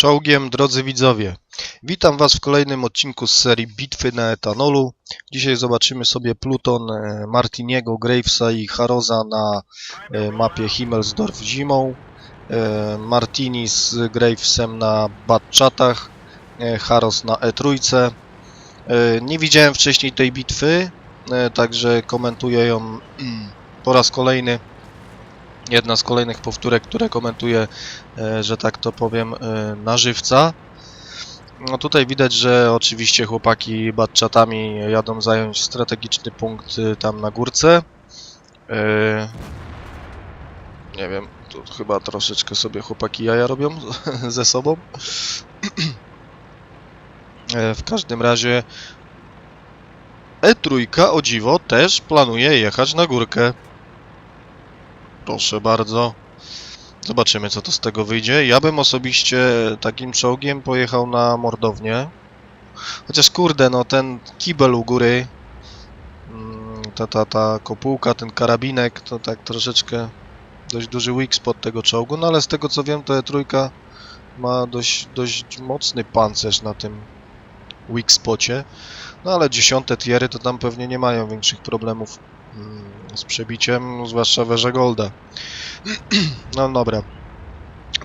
Czołgiem, drodzy widzowie. Witam Was w kolejnym odcinku z serii Bitwy na etanolu. Dzisiaj zobaczymy sobie pluton e, Martiniego, Gravesa i Haroza na e, mapie Himmelsdorf zimą. E, Martini z Gravesem na Batchatach, Haros na E3. E, Nie widziałem wcześniej tej bitwy, także komentuję ją mm, po raz kolejny. Jedna z kolejnych powtórek, które komentuję e, że tak to powiem, e, na żywca. No tutaj widać, że oczywiście chłopaki batchatami jadą zająć strategiczny punkt e, tam na górce. Nie wiem, tu chyba troszeczkę sobie chłopaki jaja robią ze sobą. W każdym razie E3 o dziwo też planuje jechać na górkę. Proszę bardzo. Zobaczymy, co to z tego wyjdzie. Ja bym osobiście takim czołgiem pojechał na mordownię. Chociaż kurde, no ten kibel u góry, mm, ta, ta, ta kopułka, ten karabinek, to tak troszeczkę dość duży weak spot tego czołgu, no ale z tego co wiem, to E3 ma dość, dość mocny pancerz na tym weak spocie. No ale dziesiąte tiery to tam pewnie nie mają większych problemów mm, z przebiciem, zwłaszcza Werze Golda. No dobra.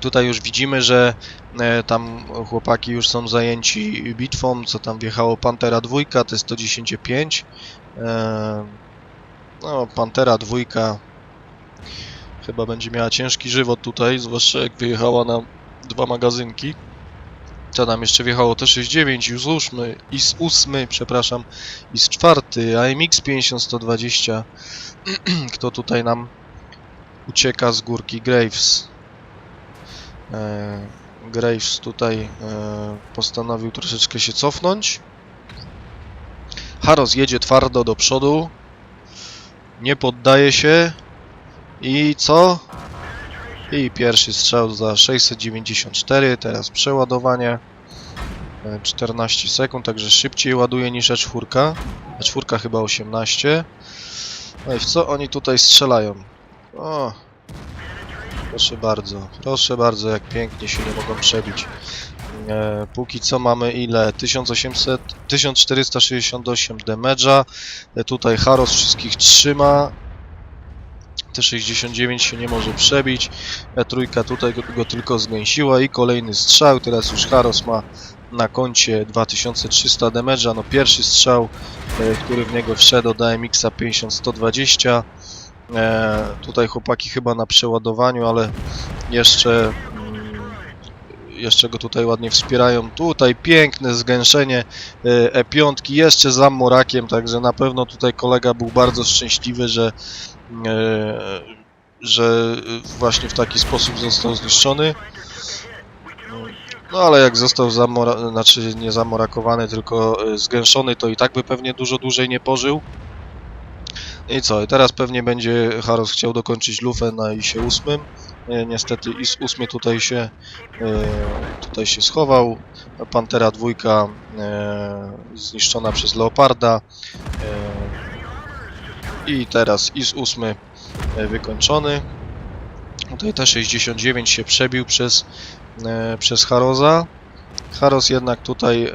Tutaj już widzimy, że e, tam chłopaki już są zajęci bitwą, co tam wjechało Pantera 2, T-110-5. E, no, Pantera 2 chyba będzie miała ciężki żywot tutaj, zwłaszcza jak wyjechała na dwa magazynki. Co tam jeszcze wjechało T-69 i z 8, i z 8, przepraszam, i z 4, AMX 50-120. Kto tutaj nam ucieka z górki Graves. E, Graves tutaj e, postanowił troszeczkę się cofnąć. Haros jedzie twardo do przodu. Nie poddaje się. I co? I pierwszy strzał za 694. Teraz przeładowanie. E, 14 sekund, także szybciej ładuje niż E4. E4 chyba 18. No i w co oni tutaj strzelają? O, proszę bardzo, proszę bardzo, jak pięknie się nie mogą przebić. E, póki co mamy ile? 1800, 1468 damage'a. E, tutaj Haros wszystkich trzyma. T69 się nie może przebić. E3 tutaj go, go tylko zgęsiła i kolejny strzał. Teraz już Haros ma na koncie 2300 damage'a. No pierwszy strzał, e, który w niego wszedł od AMX-a 50-120. E, tutaj chłopaki chyba na przeładowaniu, ale jeszcze, mm, jeszcze go tutaj ładnie wspierają. Tutaj piękne zgęszenie e, E5 jeszcze za Morakiem, także na pewno tutaj kolega był bardzo szczęśliwy, że, e, że właśnie w taki sposób został zniszczony. No ale jak został zamora... znaczy nie zamorakowany, tylko e, zgęszony, to i tak by pewnie dużo dłużej nie pożył. I co? I teraz pewnie będzie Haros chciał dokończyć lufę na ISie 8. E, niestety IS 8 tutaj się, e, tutaj się schował. Pantera 2 e, zniszczona przez Leoparda. I teraz IS 8 e, wykończony. Tutaj T69 się przebił przez, e, przez Haroza. Haros jednak tutaj e,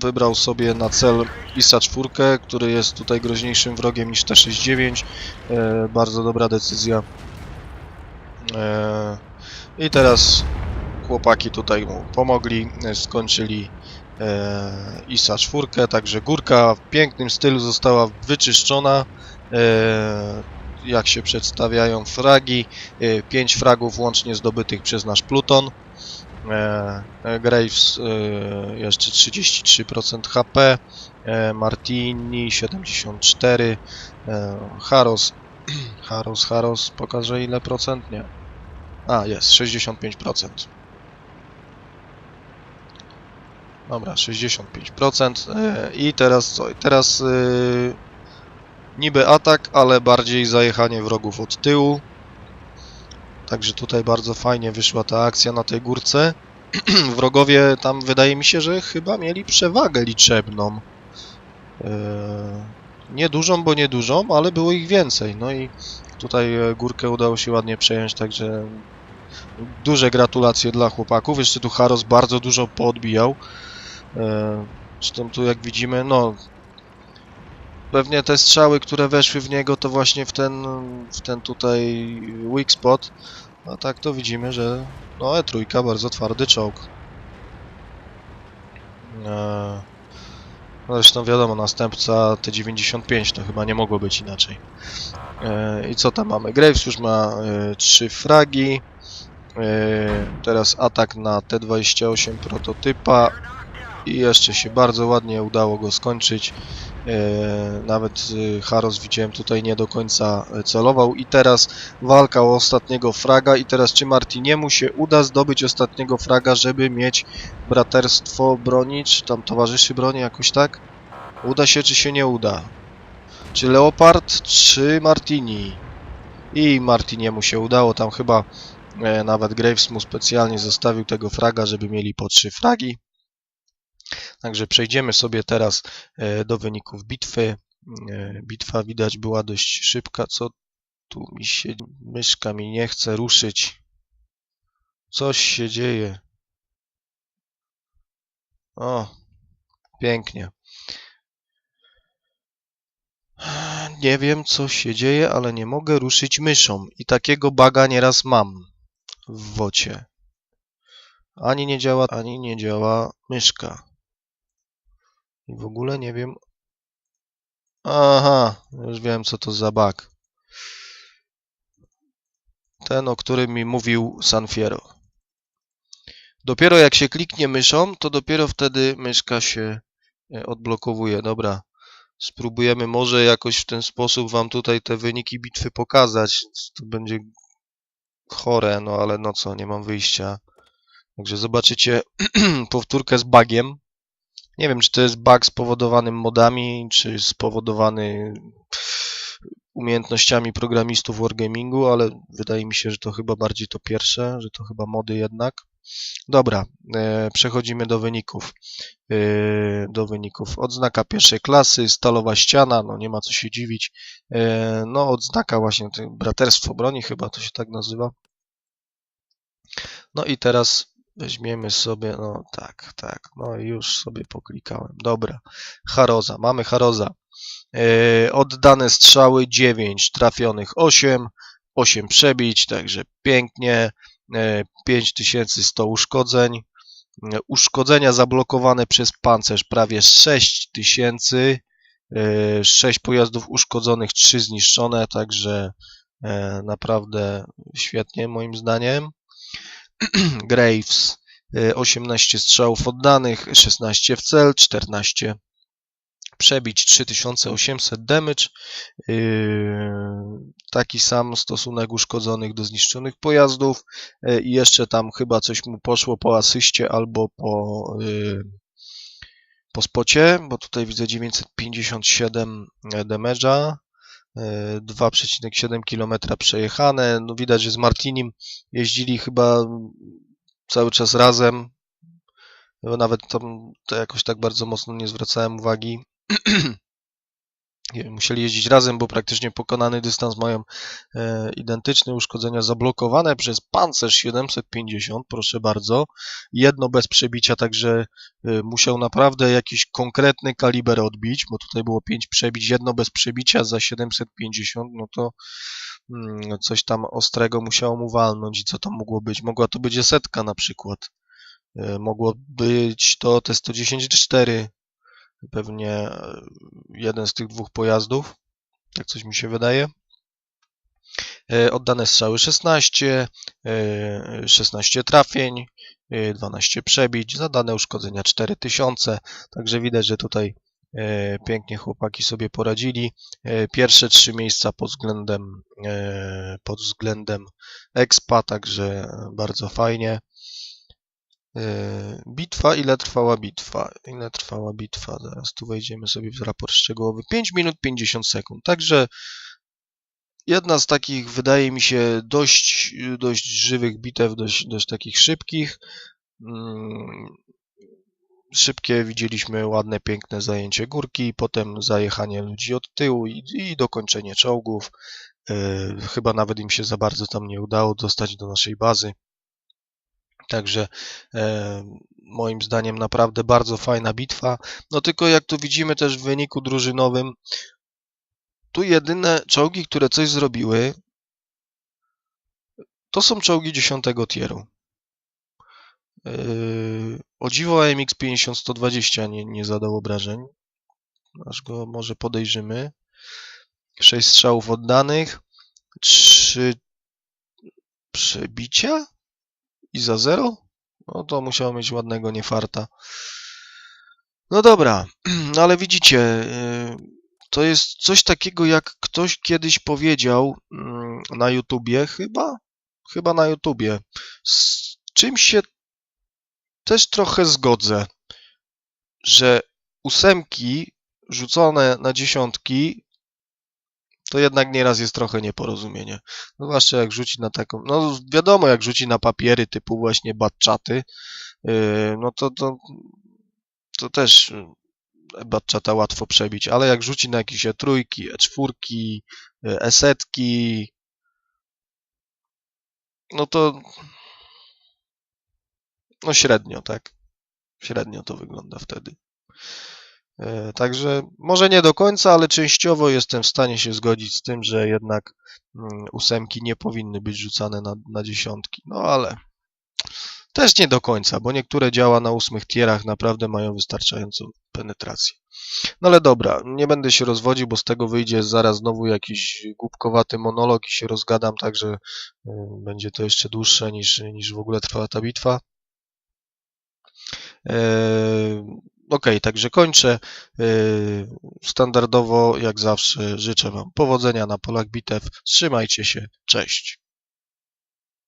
wybrał sobie na cel ISA 4, który jest tutaj groźniejszym wrogiem niż T69. E, bardzo dobra decyzja. I teraz chłopaki tutaj mu pomogli, skończyli ISA 4, także górka w pięknym stylu została wyczyszczona. E, jak się przedstawiają fragi, 5 fragów łącznie zdobytych przez nasz pluton. Graves jeszcze 33% HP, Martini 74, e, Haros, Haros, Haros pokaże ile procentnie. A, jest 65%. Dobra, 65%. E, I teraz co? Teraz e, niby atak, ale bardziej zajechanie wrogów od tyłu. Także tutaj bardzo fajnie wyszła ta akcja na tej górce. Wrogowie tam wydaje mi się, że chyba mieli przewagę liczebną. Eee, nie dużą, bo nie dużą, ale było ich więcej. No i tutaj e, górkę udało się ładnie przejąć, także duże gratulacje dla chłopaków. Jeszcze tu Haros bardzo dużo poodbijał. E, Zresztą tu jak widzimy, no pewnie te strzały, które weszły w niego, to właśnie w ten, w ten tutaj weak spot. A tak to widzimy, że no E3 bardzo twardy czołg. E, no Zresztą wiadomo, następca T95 to chyba nie mogło być inaczej. E, I co tam mamy? Graves już ma e, trzy fragi. E, Teraz atak na T28 prototypa. I jeszcze się bardzo ładnie udało go skończyć. E, Nawet e, Haros widziałem tutaj nie do końca e, celował. I teraz walka o ostatniego fraga. I teraz czy Martiniemu się uda zdobyć ostatniego fraga, żeby mieć braterstwo broni, czy tam towarzyszy broni jakoś tak? Uda się czy się nie uda? Czy Leopard, czy Martini? I Martiniemu się udało, tam chyba nawet Graves mu specjalnie zostawił tego fraga, żeby mieli po trzy fragi. Także przejdziemy sobie teraz e, do wyników bitwy. E, Bitwa widać była dość szybka. Co tu mi się... Myszka mi nie chce ruszyć. Coś się dzieje. O, pięknie. Nie wiem, co się dzieje, ale nie mogę ruszyć myszą. I takiego baga nieraz mam w wocie. Ani nie działa, ani nie działa myszka. I w ogóle nie wiem. Aha, już wiem, co to za bug. Ten, o którym mi mówił Sanfiero. Dopiero jak się kliknie myszą, to dopiero wtedy myszka się e, odblokowuje. Dobra. Spróbujemy może jakoś w ten sposób wam tutaj te wyniki bitwy pokazać. To będzie chore, no ale no co, nie mam wyjścia. Także zobaczycie powtórkę z bugiem. Nie wiem, czy to jest bug spowodowany modami, czy spowodowany umiejętnościami programistów Wargamingu, ale wydaje mi się, że to chyba bardziej to pierwsze, że to chyba mody jednak. Dobra, e, przechodzimy do wyników. E, do wyników. Odznaka pierwszej klasy, stalowa ściana, no nie ma co się dziwić. E, no odznaka właśnie, braterstwo broni chyba to się tak nazywa. No i teraz weźmiemy sobie, no tak, tak, no już sobie poklikałem. Dobra, Haroza, mamy Haroza. E, oddane strzały 9, trafionych 8, 8 przebić, także pięknie. E, 5100 uszkodzeń. E, Uszkodzenia zablokowane przez pancerz prawie 6000. 6 pojazdów uszkodzonych, 3 zniszczone, także e, naprawdę świetnie moim zdaniem. Graves e, 18 strzałów oddanych, 16 w cel, 14 przebić 3800 damage. Yy, taki sam stosunek uszkodzonych do zniszczonych pojazdów yy, i jeszcze tam chyba coś mu poszło po asyście albo po, po spocie, bo tutaj widzę 957 damage'a. Yy, 2,7 km przejechane. No widać, że z Martinim jeździli chyba cały czas razem. Nawet tam to jakoś tak bardzo mocno nie zwracałem uwagi. Musieli jeździć razem, bo praktycznie pokonany dystans mają e, identyczne uszkodzenia zablokowane przez pancerz 750, proszę bardzo. Jedno bez przebicia, także e, musiał naprawdę jakiś konkretny kaliber odbić, bo tutaj było 5 przebić, jedno bez przebicia za 750, no to mm, coś tam ostrego musiało mu walnąć. I co to mogło być? Mogła to być setka na przykład. E, Mogło być to T-110-4, pewnie e, jeden z tych dwóch pojazdów, tak coś mi się wydaje. E, Oddane strzały 16, e, 16 trafień, e, 12 przebić, zadane uszkodzenia 4000, także widać, że tutaj pięknie chłopaki sobie poradzili. Pierwsze trzy miejsca pod względem, pod względem expa, także bardzo fajnie. E, Bitwa, ile trwała bitwa? Ile trwała bitwa? Zaraz tu wejdziemy sobie w raport szczegółowy. 5 minut 50 sekund. Także jedna z takich, wydaje mi się, dość, dość żywych bitew, dość, dość takich szybkich. Mm, Szybkie widzieliśmy ładne, piękne zajęcie górki, potem zajechanie ludzi od tyłu i, i dokończenie czołgów. E, Chyba nawet im się za bardzo tam nie udało dostać do naszej bazy. Także e, moim zdaniem naprawdę bardzo fajna bitwa. No tylko jak tu widzimy też w wyniku drużynowym, tu jedyne czołgi, które coś zrobiły, to są czołgi 10 tieru. Yy, o dziwo AMX 50-120 nie, nie zadał obrażeń. Aż go może podejrzymy. 6 strzałów oddanych. 3 przebicia i za 0? No to musiał mieć ładnego niefarta. No dobra, no ale widzicie, yy, to jest coś takiego, jak ktoś kiedyś powiedział mm, na YouTubie, chyba? Chyba na YouTubie. Z czym się też trochę zgodzę, że ósemki rzucone na dziesiątki to jednak nieraz jest trochę nieporozumienie. No zwłaszcza jak rzuci na taką, no wiadomo, jak rzuci na papiery typu właśnie batczaty, yy, no to, to, to też batchata łatwo przebić, ale jak rzuci na jakieś E3, E4, E-setki, no to no średnio, tak? Średnio to wygląda wtedy. E, Także może nie do końca, ale częściowo jestem w stanie się zgodzić z tym, że jednak mm, ósemki nie powinny być rzucane na, na dziesiątki. No ale też nie do końca, bo niektóre działa na ósmych tierach naprawdę mają wystarczającą penetrację. No ale dobra, nie będę się rozwodził, bo z tego wyjdzie zaraz znowu jakiś głupkowaty monolog i się rozgadam, także y, będzie to jeszcze dłuższe niż, niż w ogóle trwała ta bitwa. Okej, także kończę. Eee, Standardowo, jak zawsze, życzę Wam powodzenia na polach bitew. Trzymajcie się, cześć.